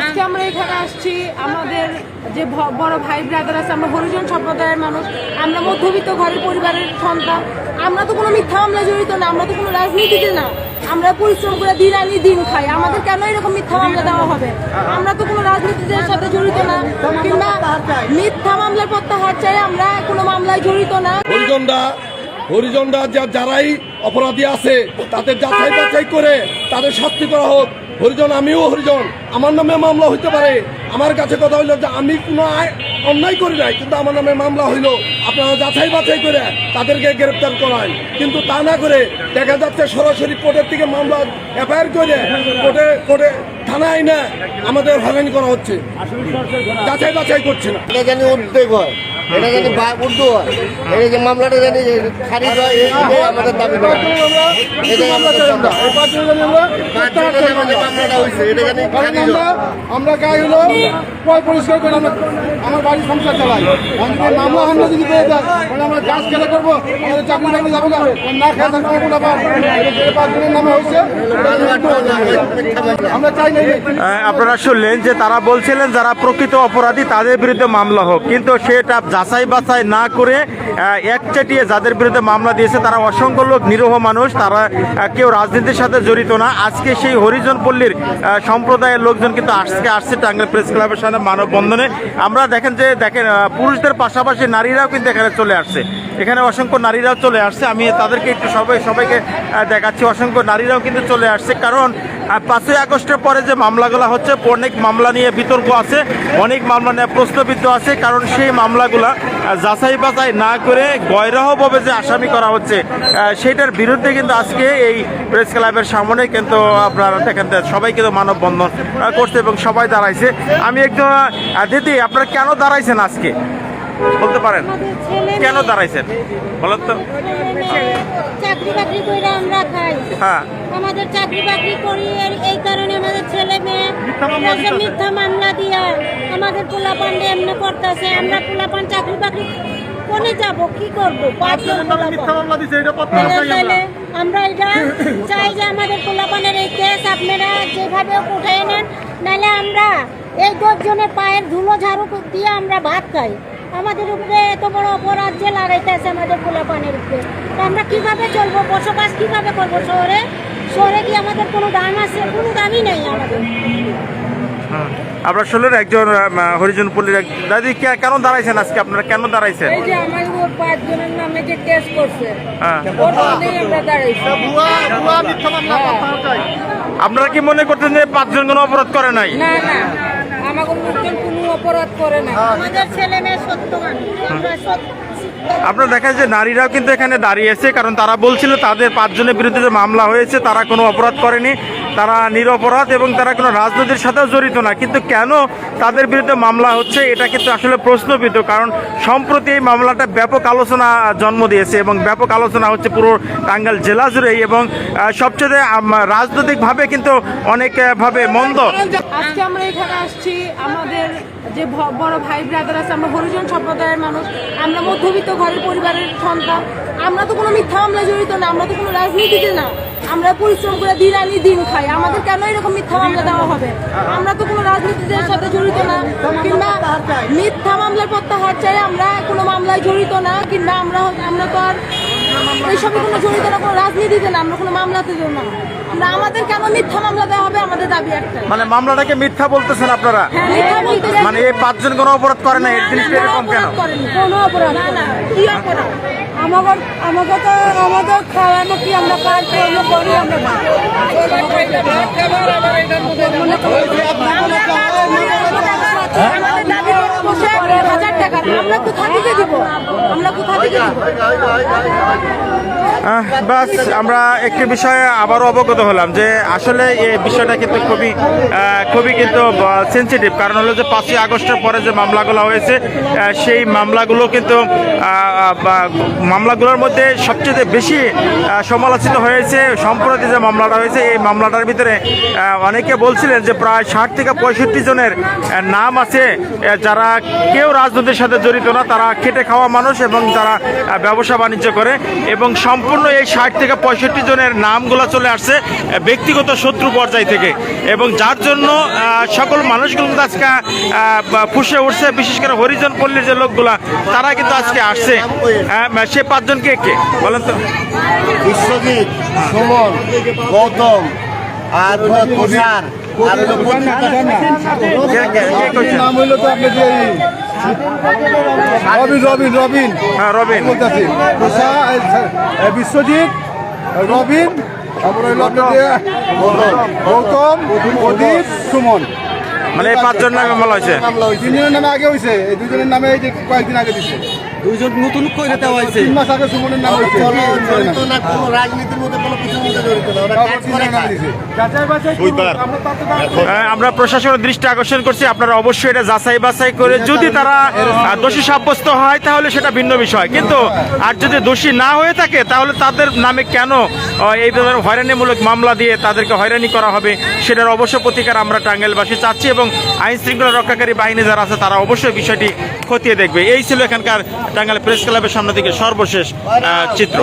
আজকে আমরা এখানে আসছি, আমাদের যে বড় ভাই ব্রাদার আছে, আমরা হরিজন সম্প্রদায়ের মানুষ। আমরা মধ্যবিত্ত ঘরের পরিবারের সন্তান। আমরা তো কোনো মিথ্যা মামলা জড়িত না, আমরা তো কোনো রাজনীতিতে না। আমরা পরিশ্রম করে দিন আনি, দিন খাই। আমাদের কেন এরকম মিথ্যা মামলা দেওয়া হবে? আমরা তো কোনো রাজনীতিদের সাথে জড়িত না, কিংবা মিথ্যা মামলার প্রত্যাহার চাই আমরা কোনো মামলায় জড়িত না। হরিজনরা হরিজনরা যারাই অপরাধী আছে, তাদের যাচাই বাছাই করে তাদের শাস্তি করা হোক। হরিজন আমিও হরিজন। আমার নামে মামলা হইতে পারে। আমার কাছে কথা হইল যে আমি কোনো আয়- অন্যায় করি নাই কিন্তু আমার নামে মামলা হইল। আপনারা যাচাই বাছাই করে তাদেরকে গ্রেপ্তার করায় কিন্তু তা না করে দেখা যাচ্ছে সরাসরি কোর্টের থেকে মামলা এফআইআর করে কোর্টে কোর্টে থানায় না আমাদের হয়রানি করা হচ্ছে। যাচাই বাছাই করছে না। এটা জানি উদ্বেগ হয়। এটা জানি বা- উর্দু হয়। এটা যে মামলাটা জানি খারিজ হয় আমাদের দাবি করা। এটাই আমাদের Amen. আমরা গাই হলো পয় পরিষ্কার করে আমরা আমার বাড়ির সংসার চালাই। মামলা হামলা যদি পেয়ে যায় তাহলে আমরা গাছ খেলা করব আমাদের চাকরি চাকরি যাব না না খেয়ে থাকব কোনো পাঁচজনের নামে হয়েছে। আমরা চাই না আপনারা শুনলেন যে তারা বলছিলেন যারা প্রকৃত অপরাধী তাদের বিরুদ্ধে মামলা হোক। কিন্তু সেটা যাচাই বাছাই না করে একচাটিয়ে যাদের বিরুদ্ধে মামলা দিয়েছে তারা অসংখ্য লোক নিরহ মানুষ তারা কেউ রাজনীতির সাথে জড়িত না। আজকে সেই হরিজন পল্লীর সম্প্রদায়ের লোকজন কিন্তু আজকে আসছে টাঙ্গাইল প্রেস ক্লাবের সামনে মানববন্ধনে। আমরা দেখেন যে, দেখেন পুরুষদের পাশাপাশি নারীরাও কিন্তু এখানে চলে আসছে। এখানে অসংখ্য নারীরাও চলে আসছে। আমি তাদেরকে একটু সবাই, সবাইকে দেখাচ্ছি। অসংখ্য নারীরাও কিন্তু চলে আসছে। কারণ পাঁচই আগস্টের পরে যে মামলাগুলো হচ্ছে, অনেক মামলা নিয়ে বিতর্ক আছে, অনেক মামলা নিয়ে প্রশ্নবিদ্ধ আছে, কারণ সেই মামলাগুলা যাচাই বাছাই না করে গয়রাহভাবে যে আসামি করা হচ্ছে সেটার বিরুদ্ধে কিন্তু আজকে এই প্রেস ক্লাবের সামনে কিন্তু আপনারা দেখেন সবাই কিন্তু মানববন্ধন করছে এবং সবাই দাঁড়াইছে। আমি একটু দিদি, আপনারা কেন দাঁড়াইছেন আজকে? বলতে পারেন? কেন দাঁড়াইছেন? বলেন তো। চাকরি বাকরি করে আমরা খাই। হ্যাঁ। আমাদের চাকরি বাকরি করি এই কারণে আমাদের ছেলে মেয়ে আমরা সব মিথ্যা মামলা দিয়া আমাদের পোলাপান এমনি করতেছে আমরা পোলাপান চাকরি বাকরি কোনে যাব? কি করব? আমরা। এটা চাই যে আমাদের পোলাপানের এই কেস আপনারা যেভাবে উঠাই নেন নাহলে আমরা এই দশজনের পায়ের ধুলো ঝাড়ু দিয়ে আমরা ভাত খাই। আমাদের উপরে এত বড় অপরাধ যে লাগাইতেছে আমাদের পোলাপানের উপরে। তো আমরা কীভাবে চলবো? বসবাস কীভাবে করব শহরে? শহরে কি আমাদের কোনো দাম আছে? কোনো দামই নেই আমাদের। আপনার শুনলেন একজন আহ, হরিজন পল্লীর এক দাদি কে- কেন দাঁড়াইছেন আজকে? আপনারা কেন দাঁড়াইছেন? এই যে আমার উপর পাঁচজনের নামে যে কেস করছে হ্যাঁ। ওর আমরা দাঁড়াইছি। আপনারা কি মনে করতেন যে পাঁচজন কোনো অপরাধ করে নাই? না না। আমাকে লোকজন কোনো অপরাধ করে না আমাদের ছেলে মেয়ে সত্যবান আমরা সত্য। যে নারীরাও কিন্তু এখানে দাঁড়িয়েছে কারণ তারা বলছিল তাদের পাঁচজনের বিরুদ্ধে মামলা হয়েছে তারা কোনো অপরাধ করেনি। তারা নিরপরাধ এবং তারা কোনো রাজনীতির সাথেও জড়িত না। কিন্তু কেন তাদের বিরুদ্ধে মামলা হচ্ছে, এটা কিন্তু আসলে প্রশ্নবিদ্ধ। কারণ সম্প্রতি এই মামলাটা ব্যাপক আলোচনা জন্ম দিয়েছে এবং ব্যাপক আলোচনা হচ্ছে পুরো টাঙ্গাইল জেলা জুড়েই এবং সবচেয়ে রাজনৈতিকভাবে কিন্তু অনেকভাবে মন্দ। আজকে আমরা এখানে আসছি, আমাদের যে বড় ভাই ব্রাদার আছে, আমরা হরিজন সম্প্রদায়ের মানুষ। আমরা মধ্যবিত্ত ঘরের পরিবারের সন্তান। আমরা তো কোনো মিথ্যা মামলায় জড়িত না, আমরা তো কোনো রাজনীতিতে না। আমরা পরিশ্রম করে দিন আনি দিন খাই। আমাদের কেন এরকম মিথ্যা মামলা দেওয়া হবে? আমরা তো কোনো রাজনীতিদের সাথে জড়িত না, কিংবা মিথ্যা মামলার প্রত্যাহার চাই আমরা কোনো মামলায় জড়িত না, কিংবা আমরা আমরা তো আর এইসবে কোনো জড়িত না কোনো রাজনীতিতে না আমরা কোনো মামলাতে না। আমরা আমাদের কেন মিথ্যা মামলা দেওয়া হবে? আমাদের দাবি একটাই মানে মামলাটাকে মিথ্যা বলতেছেন আপনারা? হ্যাঁ। মানে এই পাঁচজন কোনো অপরাধ করে না এই জিনিসটা এরকম কেন? কোনো অপরাধ না না কি অপরাধ? আমাদের আমাকে তো আমাদের খাওয়ানো কি আমরা কাজ কর্ম করি আমরা আমাদের দাবি বসে হাজার টাকা আমরা কোথা থেকে দিব। বাস, আমরা একটি বিষয়ে আবারও অবগত হলাম যে আসলে এই বিষয়টা কিন্তু খুবই খুবই কিন্তু সেন্সিটিভ কারণ হলো যে পাঁচই আগস্টের পরে যে মামলাগুলো হয়েছে সেই মামলাগুলো কিন্তু মামলাগুলোর মধ্যে সবচেয়ে বেশি সমালোচিত হয়েছে, সম্প্রতি যে মামলাটা হয়েছে, এই মামলাটার ভিতরে অনেকে বলছিলেন যে প্রায় ষাট থেকে পঁয়ষট্টি জনের নাম আছে যারা কেউ রাজনীতির সাথে জড়িত না, তারা খেটে খাওয়া মানুষ এবং তারা ব্যবসা বাণিজ্য করে এবং সম্পূর্ণ এই ষাট থেকে পঁয়ষট্টি জনের নামগুলো চলে আসছে ব্যক্তিগত শত্রু পর্যায় থেকে। এবং যার জন্য সকল মানুষগুলো কিন্তু আজকে ফুসে উঠছে বিশেষ করে হরিজন পল্লীর যে লোকগুলা তারা কিন্তু আজকে আসছে। হ্যাঁ, সে পাঁচজনকে কে? বলেন তো। বিশ্বজিৎ সুমন গৌতম আর? নাম হইল তো এই রবিন রবিন রবিন। হ্যাঁ রবিন। বলতেছি বিশ্বজিৎ রবিন তারপরে গৌতম। প্রদীপ সুমন। মানে এই পাঁচজন নামে মামলা হয়েছে। তিনজনের নামে আগে হয়েছে এই দুজনের নামে এই যে কয়েকদিন আগে দিছে। দুইজন নতুন করে দেওয়া হয়েছে। তিন মাস আগে সুমনের নাম হয়েছে। জড়িত না কোনো রাজনীতির মধ্যে কোনো কিছুর মধ্যে জড়িত না ওরা কাজ করে হ্যাঁ, আমরা প্রশাসনের দৃষ্টি আকর্ষণ করছি আপনারা অবশ্যই এটা যাচাই বাছাই করে যদি তারা দোষী সাব্যস্ত হয় তাহলে সেটা ভিন্ন বিষয়। কিন্তু আর যদি দোষী না হয়ে থাকে তাহলে তাদের নামে কেন এই ধরনের হয়রানিমূলক মামলা দিয়ে তাদেরকে হয়রানি করা হবে সেটার অবশ্য প্রতিকার আমরা টাঙ্গাইলবাসী চাচ্ছি এবং আইন শৃঙ্খলা রক্ষাকারী বাহিনী যারা আছে তারা অবশ্যই বিষয়টি খতিয়ে দেখবে। এই ছিল এখানকার টাঙ্গাইল প্রেস ক্লাবের সামনে থেকে সর্বশেষ চিত্র।